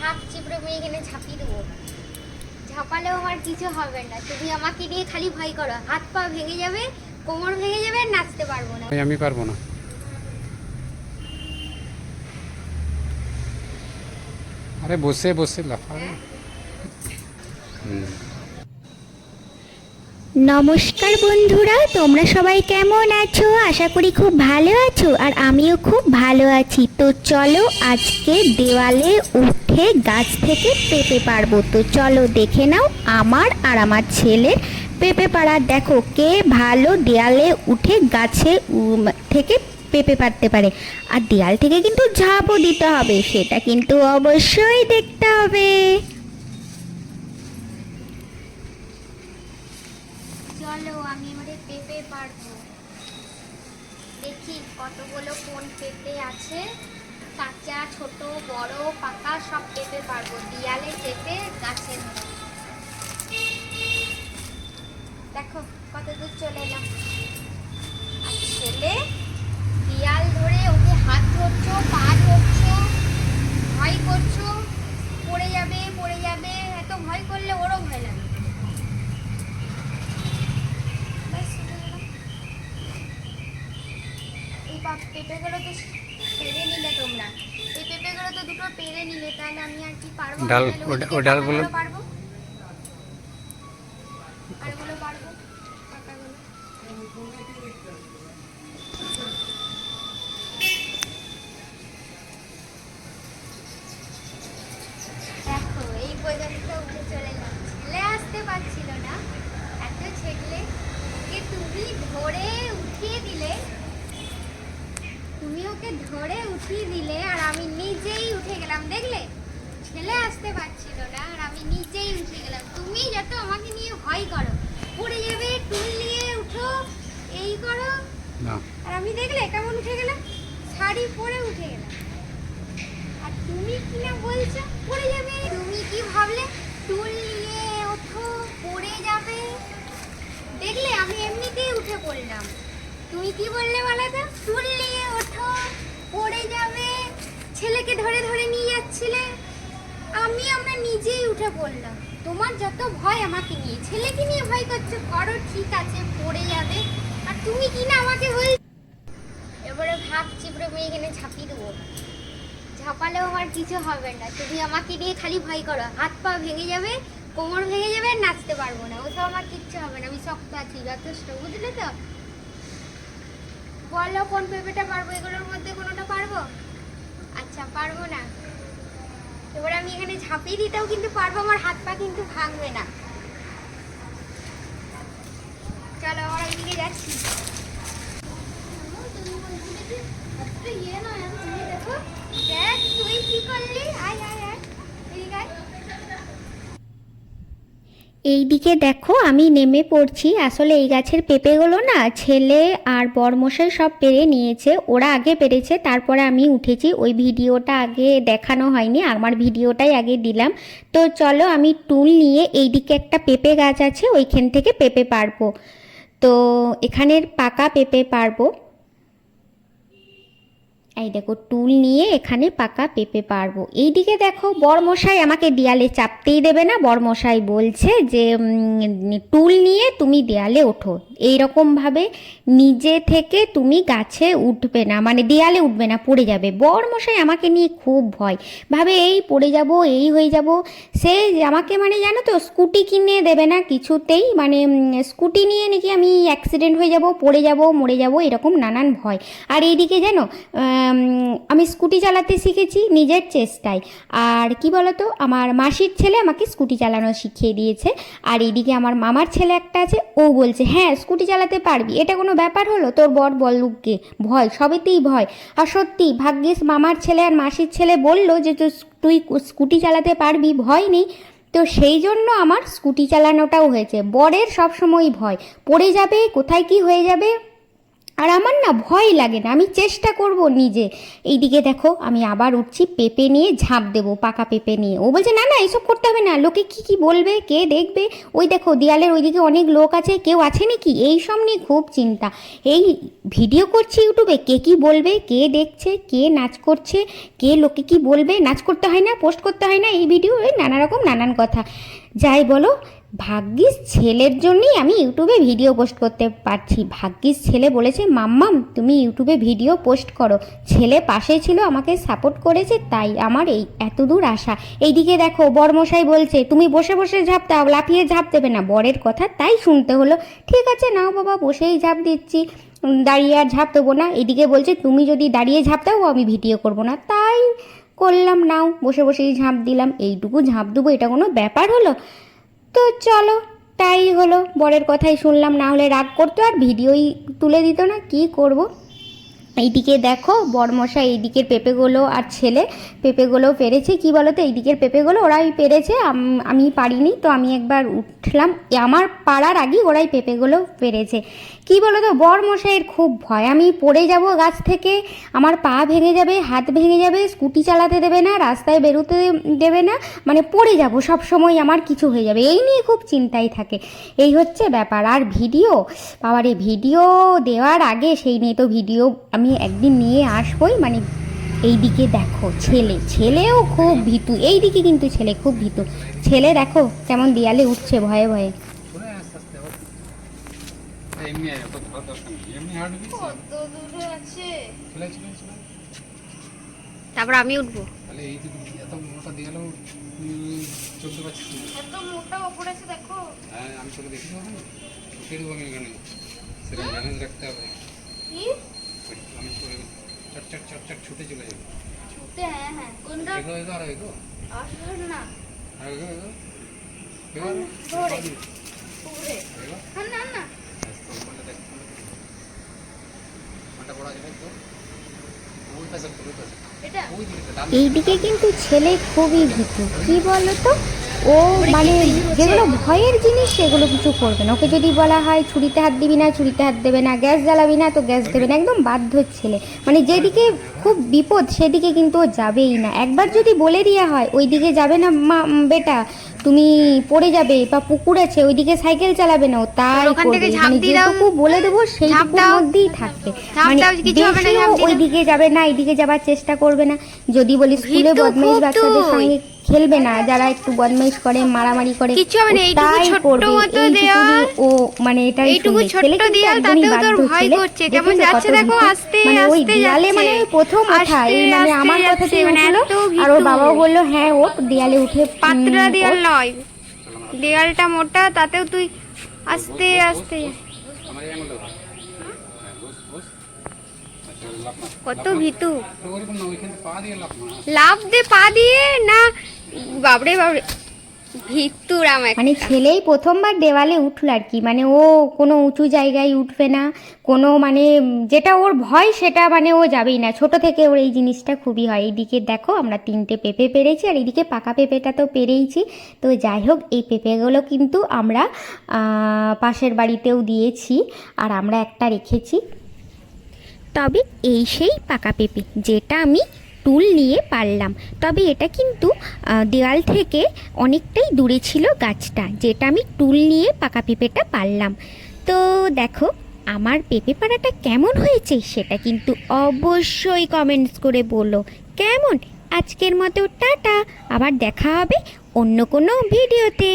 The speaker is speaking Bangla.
হাত চিপড়ে আমি এখানে ঝাঁপিয়ে দেবো। ঝাঁপালেও আমার কিছু হবে না। তুমি আমাকে নিয়ে খালি ভয় করো। হাত পা ভেঙে যাবে কোমর ভেঙে যাবে নাচতে পারব না। আমি পারব না। আরে বসে বসে লাফাবে নমস্কার বন্ধুরা তোমরা সবাই কেমন আছো? আশা করি খুব ভালো আছো আর আমিও খুব ভালো আছি। তো চলো আজকে দেওয়ালে উঠে গাছ থেকে পেঁপে পারব তো চলো দেখে নাও আমার আর আমার ছেলের পেঁপে পাড়া। দেখো কে ভালো দেয়ালে উঠে গাছে থেকে পেঁপে পারতে পারে। আর দেয়াল থেকে কিন্তু ঝাঁপও দিতে হবে, সেটা কিন্তু অবশ্যই দেখতে হবে। আমি পারব দেখি কতগুলো কোন আছে। কাঁচা, ছোট, বড়, পাকা সব পেঁপে পারব। দিয়ালে চেপে গাছের দেখো, কত দূর চলে এলাম। আর ছেলে দিয়াল ধরে ওকে হাত ধরছো, পা ধরছো, ভয় করছ, পড়ে যাবে পড়ে যাবে, এত ভয় করলে ওরও ভয় লাগে। এই পেঁপেগুলো তো পেরে নিলে তোমরা। এই পেঁপেগুলো তো দুটো পেরে নিলে তাহলে আমি আর কি পারব? ডাল- ও- ডালগুলো- পারব? তুমি ওকে ধরে উঠিয়ে দিলে আর আমি নিজেই উঠে গেলাম দেখলে? ছেলে আসতে পারছিল না আর আমি নিজেই উঠে গেলাম। তুমি যত আমাকে নিয়ে ভয় করো পড়ে যাবে টুল নিয়ে উঠো এই করো। আর আমি দেখলে কেমন উঠে গেলাম? শাড়ি পরে উঠে গেলাম। আর তুমি কি না বলছো? পড়ে যাবে। তুমি কি ভাবলে? টুল নিয়ে ওঠো পড়ে যাবে। দেখলে আমি এমনিতেই উঠে পড়লাম। তুমি কি বললে বলো তো নিয়ে ওঠো, পড়ে যাবে। ছেলেকে ধরে ধরে নিয়ে যাচ্ছিলে। আমি আমরা নিজেই উঠে পড়লাম। তোমার যত ভয় আমাকে নিয়ে। ছেলেকে নিয়ে ভয় করছ? করো, ঠিক আছে, পড়ে যাবে। আর তুমি কি না আমাকে বল এবারে ভাত চিপড়ে আমি এখানে ঝাঁপিয়ে দেবো। ঝাঁপালেও আমার কিছু হবে না। তুমি আমাকে নিয়ে খালি ভয় করো। হাত পা ভেঙে যাবে, কোমর ভেঙে যাবে, আর নাচতে পারব না। ওসব আমার কিচ্ছু হবে না। আমি শক্ত আছি, যথেষ্ট, বুঝলে তো? বলো কোন পেঁপেটা পারব? এগুলোর মধ্যে কোনোটা পারব? আচ্ছা পারব না। এবার আমি এখানে ঝাঁপিয়ে দিতেও কিন্তু পারব, আমার হাত পা কিন্তু ভাঙবে না। চলো, আমরা এদিকে যাচ্ছি। দেখো, তুই কি করলি? আয় আয় আয়। এদিকে আয় এইদিকে দেখো, আমি নেমে পড়ছি। আসলে এই গাছের পেঁপেগুলো না ছেলে আর বরমশাই সব পেরে নিয়েছে। ওরা আগে পেরেছে, তারপরে আমি উঠেছি। ওই ভিডিওটা আগে দেখানো হয়নি, আমার ভিডিওটাই আগে দিলাম। তো চলো, আমি টুল নিয়ে এই দিকে একটা পেঁপে গাছ আছে, ওইখান থেকে পেঁপে পারব। তো এখানের পাকা পেঁপে পারব। এই দেখো, টুল নিয়ে এখানে পাকা পেঁপে পারব এইদিকে দেখো, বরমশাই আমাকে দেয়ালে চাপতেই দেবে না। বরমশাই বলছে যে টুল নিয়ে তুমি দেয়ালে ওঠো। এইরকমভাবে নিজে থেকে তুমি গাছে উঠবে না মানে দেয়ালে উঠবে না, পড়ে যাবে। বরমশাই আমাকে নিয়ে খুব ভয়। ভাবে, এই পড়ে যাব, এই হয়ে যাব। সে আমাকে মানে জানো তো, স্কুটি কিনে দেবে না কিছুতেই। মানে স্কুটি নিয়ে নাকি আমি অ্যাক্সিডেন্ট হয়ে যাব, পড়ে যাব, মরে যাব, এরকম নানান ভয়। আর এইদিকে জানো আম, স্কুটি চালাতে শিখেছি নিজের চেষ্টায়। আর কি বলতো আমার মাসির ছেলে আমাকে স্কুটি চালানো শিখিয়ে দিয়েছে। আর এদিকে আমার মামার ছেলে একটা আছে ও বলছে হ্যাঁ স্কুটি চালাতে পারবি। এটা কোনো ব্যাপার হলো? তোর বর বল্লুককে ভয় সবেতেই ভয়। আর সত্যি ভাগ্যিস মামার ছেলে আর মাসির ছেলে বলল যে তুই তুই স্কুটি চালাতে পারবি ভয় নেই। তো সেই জন্য আমার স্কুটি চালানোটাও হয়েছে। বরের সব সময় ভয়। পড়ে যাবে কোথায় কি হয়ে যাবে? আর আমার না ভয় লাগে না, আমি চেষ্টা করব নিজে। এইদিকে দেখো, আমি আবার উঠছি, পেঁপে নিয়ে ঝাঁপ দেবো, পাকা পেঁপে নিয়ে। ও বলছে, না না, এসব করতে হবে না, লোকে কি কি বলবে, কে দেখবে? ওই দেখো, দেয়ালের ওইদিকে অনেক লোক আছে, কেউ আছে নাকি? এই সব নিয়ে খুব চিন্তা। এই ভিডিও করছি ইউটিউবে, কে কি বলবে, কে দেখছে, কে নাচ করছে, কে লোকে কি বলবে, নাচ করতে হয় না, পোস্ট করতে হয় না, এই ভিডিও নানা রকম নানান কথা। যাই বলো ভাগ্যিস ছেলের জন্যই আমি ইউটিউবে ভিডিও পোস্ট করতে পারছি। ভাগ্যিস ছেলে বলেছে, মাম্মাম, তুমি ইউটিউবে ভিডিও পোস্ট করো। ছেলে পাশে ছিল, আমাকে সাপোর্ট করেছে, তাই আমার এই এত দূর আসা এইদিকে দেখো, বরমশাই বলছে, তুমি বসে বসে ঝাঁপ দাও, লাফিয়ে ঝাঁপ দেবে না। বরের কথা তাই শুনতে হলো। ঠিক আছে, নাও বাবা, বসেই ঝাঁপ দিচ্ছি। দাঁড়িয়ে আর ঝাঁপ দেবো না। এদিকে বলছে, তুমি যদি দাঁড়িয়ে ঝাঁপ দাও, আমি ভিডিও করব না। তাই করলাম, নাও, বসে বসেই ঝাঁপ দিলাম। এইটুকু ঝাঁপ দেবো, এটা কোনো ব্যাপার হলো? তো চলো, তাই হলো, বরের কথাই শুনলাম, না হলে রাগ করতো আর ভিডিওই তুলে দিত না, কি করব? এইদিকে দেখো বরমশা এইদিকের পেঁপেগুলো আর ছেলে পেঁপেগুলো পেরেছে। কি বলো তো এইদিকের পেঁপেগুলো ওরাই পেরেছে। আমি পারিনি, তো আমি একবার উঠলাম। আমার পাড়ার আগেই ওরাই পেঁপেগুলো পেরেছে। কি বলো তো বরমশাইয়ের খুব ভয়। আমি পড়ে যাব গাছ থেকে, আমার পা ভেঙে যাবে, হাত ভেঙে যাবে, স্কুটি চালাতে দেবে না, রাস্তায় বেরোতে দেবে না মানে পড়ে যাব, সব সময় আমার কিছু হয়ে যাবে। এই নিয়ে খুব চিন্তাই থাকে। এই হচ্ছে ব্যাপার। আর ভিডিও? বাবারে, ভিডিও দেওয়ার আগে সেই নিয়ে তো ভিডিও আমি একদিন নিয়ে আসবই মানে এইদিকে দেখো ছেলে ছেলেও খুব ভীতু এইদিকে কিন্তু ছেলে খুব ভীতু। ছেলে দেখো কেমন দেয়ালে উঠছে ভয়ে ভয়ে। তারপর আমি উঠবো। হ্যাঁ আমি তোকে দেখি। আমি সেটা রাখতে হবে। কি আমি তোর চট চট চট চট ছুটে চলে যাব। ছুটে হ্যাঁ হ্যাঁ কোনটা এগো এগো আর এগো। আসবে না। এগো এগো। এগো ধরে। না না তো এইদিকে কিন্তু ছেলে খুবই ভীতু। কি বলো তো ও মানে যেগুলো ভয়ের জিনিস, সেগুলো কিছু করবে না। ওকে যদি বলা হয়, ছুরিতে হাত দিবি না, ছুরিতে হাত দেবে না, গ্যাস জ্বালাবি না, তো গ্যাস দেবে না। একদম বাধ্য ছেলে। মানে যেদিকে খুব বিপদ, সেদিকে কিন্তু ও যাবেই না। একবার যদি বলে দেওয়া হয় ওই দিকে যাবে না মা বেটা তুমি পড়ে যাবে বা পুকুর আছে ওইদিকে সাইকেল চালাবে না ও তাই ওখান থেকে মানে দিয়ে। যেটুকু বলে দেবো দাও। মধ্যেই থাকবে মানে কিছু দিয়ে ওইদিকে যাবে না এইদিকে যাবার চেষ্টা করবে না যদি বলি স্কুলে বদমাইশ বাচ্চাদের সঙ্গে খেলবে না যারা একটু বদমাইশ করে মারামারি করে কিচ্ছু হবে না, ও এইটুকু মতো এইটুকুনি ও মানে এটাই এইটুকু দেওয়াল, একদমই তাতেও তোর ভয় করছে। কেমন যাচ্ছে দেখো? আস্তে মানে আস্তে যাচ্ছে। মানে প্রথম ওঠা এই মানে আমার কথাতেই মানে আর ওর। বাবাও বলল হ্যাঁ ওঠ দেয়ালে উঠে পাতলা দেয়াল। নয়। দেয়ালটা মোটা তাতেও তুই আস্তে আস্তে। হ্যাঁ। আচ্ছা, কত। ভীতু। লাভ দে পা দিয়ে না বাবরে বাবরে। মানে ছেলেই প্রথমবার দেওয়ালে উঠল আর কি মানে ও কোনো উঁচু জায়গায় উঠবে না কোনো মানে যেটা ওর ভয় সেটা মানে ও যাবেই না। ছোট থেকে ওর এই জিনিসটা খুবই হয়। এইদিকে দেখো আমরা তিনটে পেঁপে পেরেছি আর এইদিকে পাকা পেঁপেটা তো পেরেইছি। তো যাই হোক এই পেঁপেগুলো কিন্তু আমরা পাশের বাড়িতেও দিয়েছি আর আমরা একটা রেখেছি। তবে এই সেই পাকা পেঁপে যেটা আমি টুল নিয়ে পারলাম। তবে এটা কিন্তু দেওয়াল থেকে অনেকটাই দূরে ছিল গাছটা, যেটা আমি টুল নিয়ে পাকা পেঁপেটা পারলাম। তো দেখো, আমার পেঁপে পাড়াটা কেমন হয়েছে সেটা কিন্তু অবশ্যই কমেন্টস করে বলো। কেমন? আজকের মতো টাটা। আবার দেখা হবে অন্য কোনো ভিডিওতে।